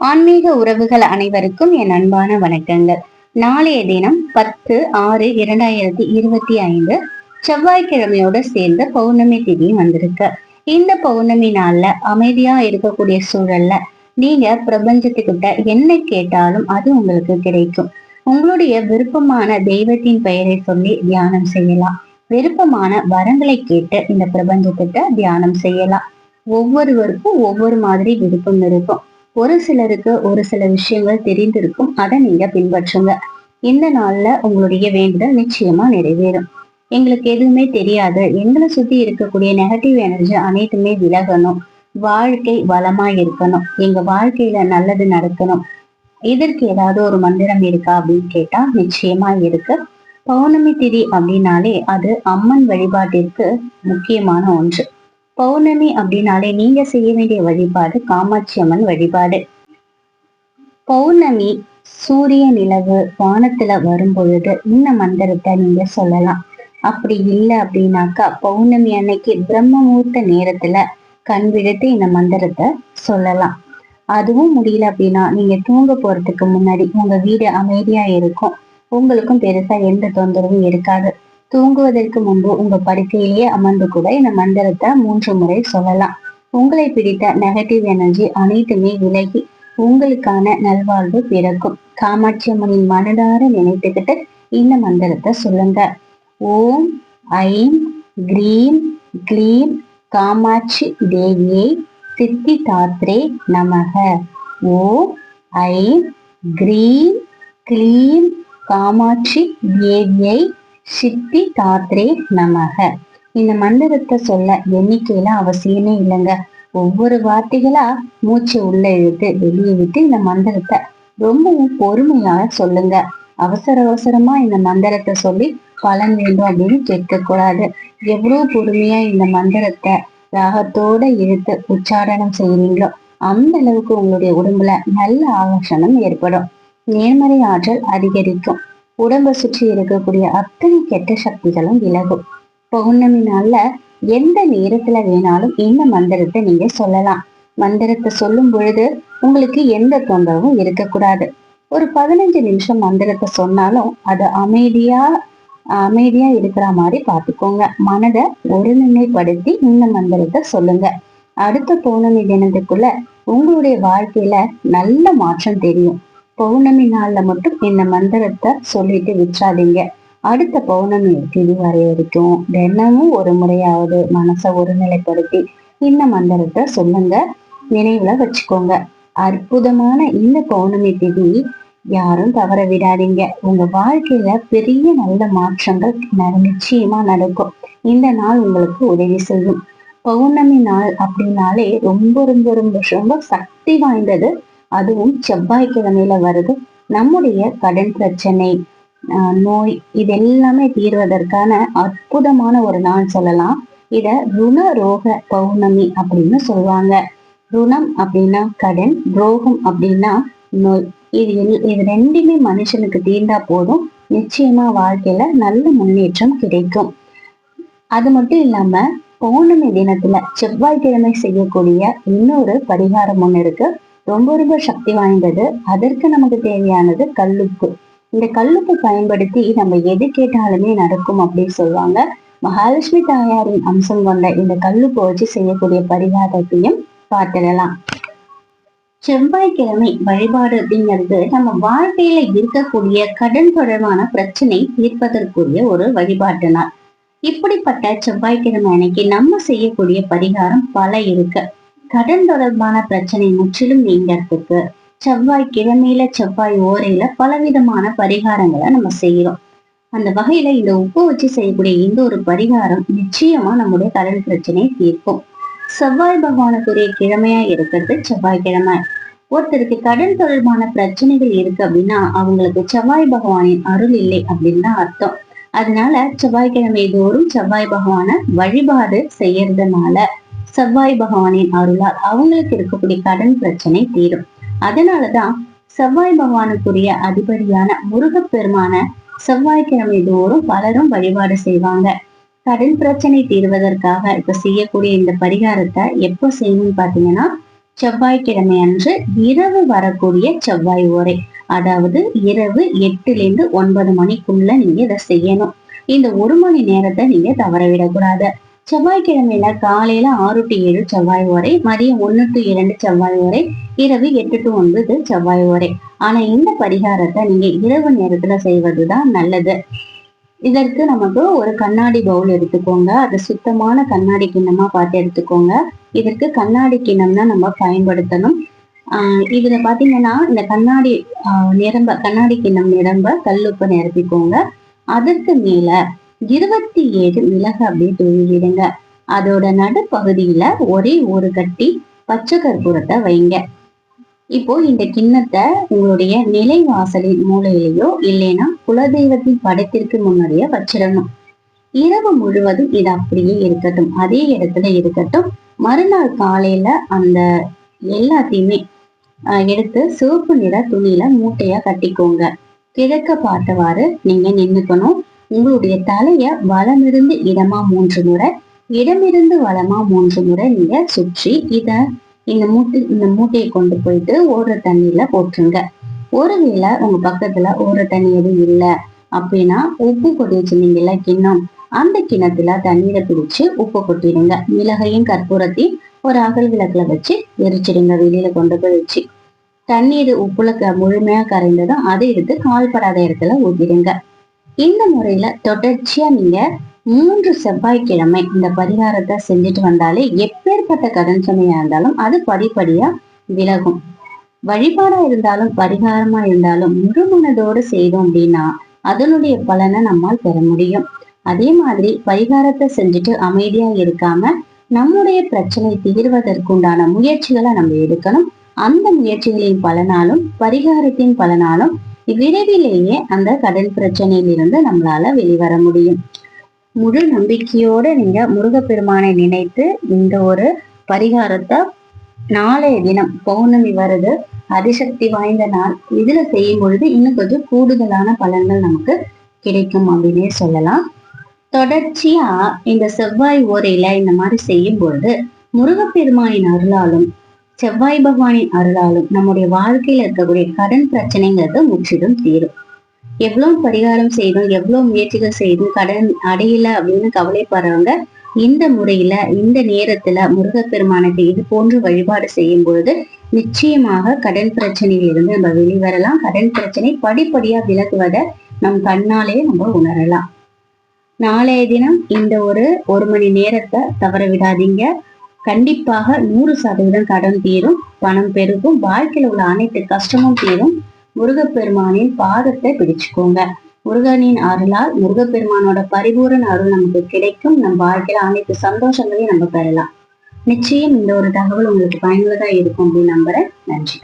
ஆன்மீக உறவுகள் அனைவருக்கும் என் அன்பான வணக்கங்கள். நாளைய தினம் பத்து ஆறு இரண்டாயிரத்தி இருபத்தி ஐந்து செவ்வாய்க்கிழமையோட சேர்ந்து பௌர்ணமி திதி வந்திருக்கு. இந்த பௌர்ணமி நாள்ல அமைதியா இருக்கக்கூடிய சூழல்ல நீங்க பிரபஞ்சத்துக்கிட்ட என்ன கேட்டாலும் அது உங்களுக்கு கிடைக்கும். உங்களுடைய விருப்பமான தெய்வத்தின் பெயரை சொல்லி தியானம் செய்யலாம். விருப்பமான வரங்களை கேட்டு இந்த பிரபஞ்சத்திட்ட தியானம் செய்யலாம். ஒவ்வொருவருக்கும் ஒவ்வொரு மாதிரி விருப்பம் இருக்கும். ஒரு சிலருக்கு ஒரு சில விஷயங்கள் தெரிந்திருக்கும். அதை நீங்க பின்பற்றுங்க. இந்த நாள்ல உங்களுடைய வேண்டுதல் நிச்சயமா நிறைவேறும். எங்களுக்கு எதுவுமே தெரியாது. எங்களை சுத்தி இருக்கக்கூடிய நெகட்டிவ் எனர்ஜி அனைத்துமே விலகணும். வாழ்க்கை வளமா இருக்கணும். எங்க வாழ்க்கையில நல்லது நடக்கணும். இதற்கு ஏதாவது ஒரு மந்திரம் இருக்கா அப்படின்னு கேட்டா நிச்சயமா இருக்கு. பௌர்ணமி திதி அப்படின்னாலே அது அம்மன் வழிபாட்டிற்கு முக்கியமான ஒன்று. பௌர்ணமி அப்படின்னாலே நீங்க செய்ய வேண்டிய வழிபாடு காமாட்சி அம்மன் வழிபாடு. பௌர்ணமி சூரிய நிலவு வானத்துல வரும் பொழுது இந்த மந்திரத்தை நீங்க சொல்லலாம். அப்படி இல்லை அப்படின்னாக்கா பௌர்ணமி அன்னைக்கு பிரம்ம முகூர்த்த நேரத்துல கண் விழுத்து இந்த மந்திரத்தை சொல்லலாம். அதுவும் முடியல அப்படின்னா நீங்க தூங்க போறதுக்கு முன்னாடி உங்க வீடு அமைதியா இருக்கும். உங்களுக்கும் பெருசா எந்த தொந்தரவும் இருக்காது. தூங்குவதற்கு முன்பு உங்க படுக்கையிலேயே அமர்ந்து கூட இந்த மந்திரத்தை மூன்று முறை சொல்லலாம். உங்களை பிடித்த நெகட்டிவ் எனர்ஜி அனைத்துமே விலகி உங்களுக்கான நல்வாழ்வு பிறக்கும். காமாட்சி அம்மனின் மனதார நினைத்துக்கிட்டு இந்த மந்திரத்தை சொல்லுங்க. ஓம் ஐம் கிரீம் க்ளீம் காமாட்சி தேவியை சித்தி தாத்ரே நமக. ஓம் ஐம் கிரீம் க்ளீம் காமாட்சி தேவியை சித்தி தாத்ரே நமக. இந்த மந்திரத்தை சொல்ல எண்ணிக்கையில அவசியமே இல்லைங்க. ஒவ்வொரு வார்த்தைகளா மூச்சை உள்ள இழுத்து வெளியே விட்டு இந்த மந்திரத்தை ரொம்பவும் பொறுமையா சொல்லுங்க. அவசர அவசரமா இந்த மந்திரத்தை சொல்லி பலன் வேண்டும் அப்படின்னு கேட்க கூடாது எவ்வளவு பொறுமையா இந்த மந்திரத்தை ராகத்தோட இழுத்து உச்சாரணம் செய்யறீங்களோ அந்த அளவுக்கு உங்களுடைய உடம்புல நல்ல ஆகர்ஷணம் ஏற்படும். நேர்மறை ஆற்றல் அதிகரிக்கும். உடம்பை சுற்றி இருக்கக்கூடிய அத்தனை கெட்ட சக்திகளும் விலகும். பௌர்ணமி நாள்ல எந்த நேரத்துல வேணாலும் இந்த மந்திரத்தை நீங்க சொல்லலாம். மந்திரத்தை சொல்லும் பொழுது உங்களுக்கு எந்த தொந்தரவும் இருக்கக்கூடாது. ஒரு பதினஞ்சு நிமிஷம் மந்திரத்தை சொன்னாலும் அது அமைதியா அமைதியா இருக்கிற மாதிரி பார்த்துக்கோங்க. மனதை ஒருநிலைப்படுத்தி இந்த மந்திரத்தை சொல்லுங்க. அடுத்த பௌர்ணமி தினத்துக்குள்ள உங்களுடைய வாழ்க்கையில நல்ல மாற்றம் தெரியும். பௌர்ணமி நாள்ல மட்டும் இந்த மந்திரத்தை சொல்லிட்டு விற்றாதீங்க அடுத்த பௌர்ணமி திதி வரை வரைக்கும் தினமும் ஒரு முறையாவது மனசை ஒருநிலைப்படுத்தி இந்த மந்திரத்தை சொல்லுங்க. நினைவுல வச்சுக்கோங்க. அற்புதமான இந்த பௌர்ணமி திதி யாரும் தவற விடாதீங்க. உங்க வாழ்க்கையில பெரிய நல்ல மாற்றங்கள் நிச்சயமா நடக்கும். இந்த நாள் உங்களுக்கு உதவி செய்யும். பௌர்ணமி நாள் அப்படின்னாலே ரொம்ப ரொம்ப ரொம்ப ரொம்ப சக்தி வாய்ந்தது அதுவும் செவ்வாய்க்கிழமையில வருது. நம்முடைய கடன் பிரச்சனை நோய் இது எல்லாமே தீர்வதற்கான அற்புதமான ஒரு நாள் சொல்லலாம். இத ருண ரோக பௌர்ணமி அப்படின்னு சொல்லுவாங்க. ருணம் அப்படின்னா கடன் ரோகம் அப்படின்னா நோய். இது இது ரெண்டுமே மனுஷனுக்கு தீர்ந்தா போதும். நிச்சயமா வாழ்க்கையில நல்ல முன்னேற்றம் கிடைக்கும். அது மட்டும் இல்லாம பௌர்ணமி தினத்துல செவ்வாய்க்கிழமை செய்யக்கூடிய இன்னொரு பரிகாரம் ஒண்ணு இருக்கு. ரொம்ப ரொம்ப சக்தி வாய்ந்தது. அதற்கு நமக்கு தேவையானது கல்லுப்பு. இந்த கல்லுப்பு பயன்படுத்தி நம்ம எது கேட்டாலுமே நடக்கும் அப்படின்னு சொல்லுவாங்க. மகாலட்சுமி தாயாரின் அம்சம் கொண்ட இந்த கல்லுப்பு வச்சு செய்யக்கூடிய பரிகாரத்தையும் பார்த்துடலாம். செவ்வாய்க்கிழமை வழிபாடு அப்படிங்கிறது நம்ம வாழ்க்கையில இருக்கக்கூடிய கடன் தொடர்பான பிரச்சனை தீர்ப்பதற்குரிய ஒரு வழிபாட்டு நாள். இப்படிப்பட்ட செவ்வாய்க்கிழமை அன்னைக்கு நம்ம செய்யக்கூடிய பரிகாரம் பல இருக்கு. கடன் தொடர்பான பிரச்சனை முற்றிலும் நீங்கிறதுக்கு செவ்வாய் கிழமையில செவ்வாய் ஓரையில பலவிதமான பரிகாரங்களை நம்ம செய்யறோம். அந்த வகையில இந்த உப்பு வச்சு செய்யக்கூடிய இந்த ஒரு பரிகாரம் நிச்சயமா நம்முடைய கடன் பிரச்சனையை தீர்க்கும். செவ்வாய் பகவானுக்குரிய கிழமையா இருக்கிறது செவ்வாய்க்கிழமை ஒருத்தருக்கு கடன் தொடர்பான பிரச்சனைகள் இருக்கு அப்படின்னா அவங்களுக்கு செவ்வாய் பகவானின் அருள் இல்லை அப்படின்னு தான் அர்த்தம். அதனால செவ்வாய்க்கிழமை தோறும் செவ்வாய் பகவான வழிபாடு செய்யறதுனால செவ்வாய் பகவானின் அருளால் அவங்களுக்கு இருக்கக்கூடிய கடன் பிரச்சனை தீரும். அதனாலதான் செவ்வாய் பகவானுக்குரிய அதிபதியான முருகப்பெருமான செவ்வாய்க்கிழமை தோறும் பலரும் வழிபாடு செய்வாங்க. கடன் பிரச்சனை தீர்வதற்காக இப்ப செய்யக்கூடிய இந்த பரிகாரத்தை எப்போ செய்யணும்னு பாத்தீங்கன்னா செவ்வாய்க்கிழமை அன்று இரவு வரக்கூடிய செவ்வாய் ஓரை. அதாவது இரவு எட்டுல இருந்து ஒன்பது மணிக்குள்ள நீங்க இதை செய்யணும். இந்த ஒரு மணி நேரத்தை நீங்க தவற விடக்கூடாது. செவ்வாய்க்கிழமையில காலையில ஆறு டு ஏழு செவ்வாய் ஓரை மதியம் ஒன்னு டு இரண்டு செவ்வாய் ஓரை இரவு எட்டு டு ஒன்பது செவ்வாய் ஓரை. ஆனா இந்த பரிகாரத்தை நீங்க இரவு நேரத்துல செய்வதுதான் நல்லது. இதற்கு நமக்கு ஒரு கண்ணாடி பவுல் எடுத்துக்கோங்க. அது சுத்தமான கண்ணாடி கிண்ணமா பார்த்து எடுத்துக்கோங்க. இதற்கு கண்ணாடி கிண்ணம் தான் நம்ம பயன்படுத்தணும். ஆஹ் இதுல பாத்தீங்கன்னா இந்த கண்ணாடி ஆஹ் நிரம்ப கண்ணாடி கிண்ணம் நிரம்ப கல்லுப்பு நிரப்பிக்கோங்க. அதற்கு மேல இருபத்தி ஏழு மிளகு அப்படியே தூவிடுங்க அதோட நடுப்பகுதியில ஒரே ஒரு கட்டி பச்சை கற்பூரத்தை வைங்க. இப்போ இந்த கிண்ணத்தை உங்களுடைய நிலை வாசலின் மூலையிலேயோ இல்லைன்னா குலதெய்வத்தின் படத்திற்கு முன்னாடியே வச்சிடணும். இரவு முழுவதும் இது அப்படியே இருக்கட்டும். அதே இடத்துல இருக்கட்டும். மறுநாள் காலையில அந்த எல்லாத்தையுமே எடுத்து சிவப்பு நிற துணியில மூட்டையா கட்டிக்கோங்க. கிழக்க பார்த்தவாறு நீங்க நின்னுக்கணும். உங்களுடைய தலைய வலமிருந்து இடமா மூன்று முறை இடமிருந்து வளமா மூன்று முறை நீங்க சுற்றி இத இந்த மூட்டை இந்த மூட்டையை கொண்டு போயிட்டு ஓடுற தண்ணியில போட்டுருங்க. ஒருவேளை உங்க பக்கத்துல ஒரு தண்ணி எதுவும் இல்லை அப்படின்னா உப்பு கொட்டி வச்சிருந்தீங்கல்ல கிண்ணம் அந்த கிணத்துல தண்ணீரை பிடிச்சு உப்பு கொட்டிடுங்க. மிளகையும் கற்பூரத்தையும் ஒரு அகல் விளக்குல வச்சு எரிச்சிடுங்க வெளியில கொண்டு போய் வச்சு. தண்ணீர் உப்புல முழுமையா கரைந்ததும் அதை எடுத்து கால்படாத இடத்துல ஊத்திடுங்க. இந்த முறையில தொடர்ச்சியா நீங்க மூன்று செவ்வாய்க்கிழமை இந்த பரிகாரத்தை செஞ்சுட்டு வந்தாலே எப்பேற்பட்ட கடன் சுமையா இருந்தாலும் அது படிப்படியா விலகும். வழிபாடா இருந்தாலும் பரிகாரமா இருந்தாலும் முழு மனதோடு செய்தோம் அப்படின்னா அதனுடைய பலனை நம்மால் பெற முடியும். அதே மாதிரி பரிகாரத்தை செஞ்சுட்டு அமைதியா இருக்காம நம்முடைய பிரச்சனை தீர்வதற்குண்டான முயற்சிகளை நம்ம எடுக்கணும். அந்த முயற்சிகளின் பலனாலும் பரிகாரத்தின் பலனாலும் விரைவிலேயே அந்த கடன் பிரச்சனையிலிருந்து நம்மளால வெளிவர முடியும். முழு நம்பிக்கையோட நீங்க முருகப்பெருமானை நினைத்து இந்த ஒரு பரிகாரத்தை நாளைய தினம் பௌர்ணமி வருது அதிசக்தி வாய்ந்த நாள். இதுல செய்யும் பொழுது இன்னும் கொஞ்சம் கூடுதலான பலன்கள் நமக்கு கிடைக்கும் அப்படின்னே சொல்லலாம். தொடர்ச்சியா இந்த செவ்வாய் ஓரையில இந்த மாதிரி செய்யும் பொழுது முருகப்பெருமானின் அருளாலும் செவ்வாய் பகவானின் அருளாலும் நம்முடைய வாழ்க்கையில இருக்கக்கூடிய கடன் பிரச்சனைங்கிறது முற்றிலும் தீரும். எவ்வளவு பரிகாரம் செய்தும் எவ்வளவு முயற்சிகள் செய்தும் கடன் அடையல அப்படின்னு கவலைப்படுறவங்க இந்த முறையில இந்த நேரத்துல முருகப்பெருமானுக்கு இது போன்று வழிபாடு செய்யும் பொழுது நிச்சயமாக கடன் பிரச்சனையிலிருந்து நம்ம வெளிவரலாம். கடன் பிரச்சனை படிப்படியா விலகுவதை நம் கண்ணாலே நம்ம உணரலாம். நாளைய தினம் இந்த ஒரு ஒரு மணி நேரத்தை தவற விடாதீங்க. கண்டிப்பாக நூறு சதவீதம் கடன் தீரும் பணம் பெருகும் வாழ்க்கையில் உள்ள அனைத்து கஷ்டமும் தீரும். முருகப்பெருமானின் பாதத்தை பிடிச்சுக்கோங்க. முருகனின் அருளால் முருகப்பெருமானோட பரிபூரண அருள் நமக்கு கிடைக்கும். நம் வாழ்க்கையில அனைத்து சந்தோஷங்களையும் நம்ம பெறலாம். நிச்சயம் இந்த ஒரு தகவல் உங்களுக்கு பயனுள்ளதா இருக்கும் அப்படின்னு நம்புறேன். நன்றி.